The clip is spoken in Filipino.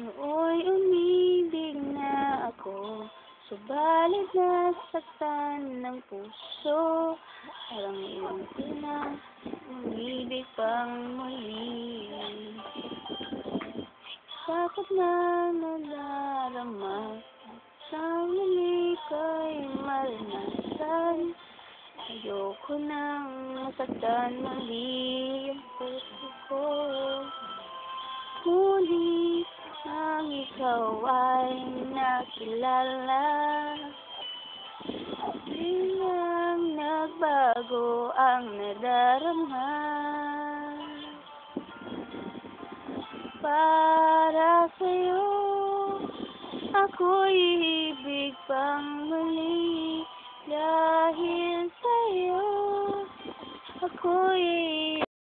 Nooy umibig na ako, subalit nasaktan ng puso. Parang iyong tina, umibig pang muli. Bakit na nadarama Sa muli ko'y maranasan Ayoko nang masaktan muli ang puso ko. Ngunit ang ikaw ay nakilala. Di lang nagbago ang nadarama para sa'yo. Ako'y ibig pang muli Dahil sa'yo. Ako'y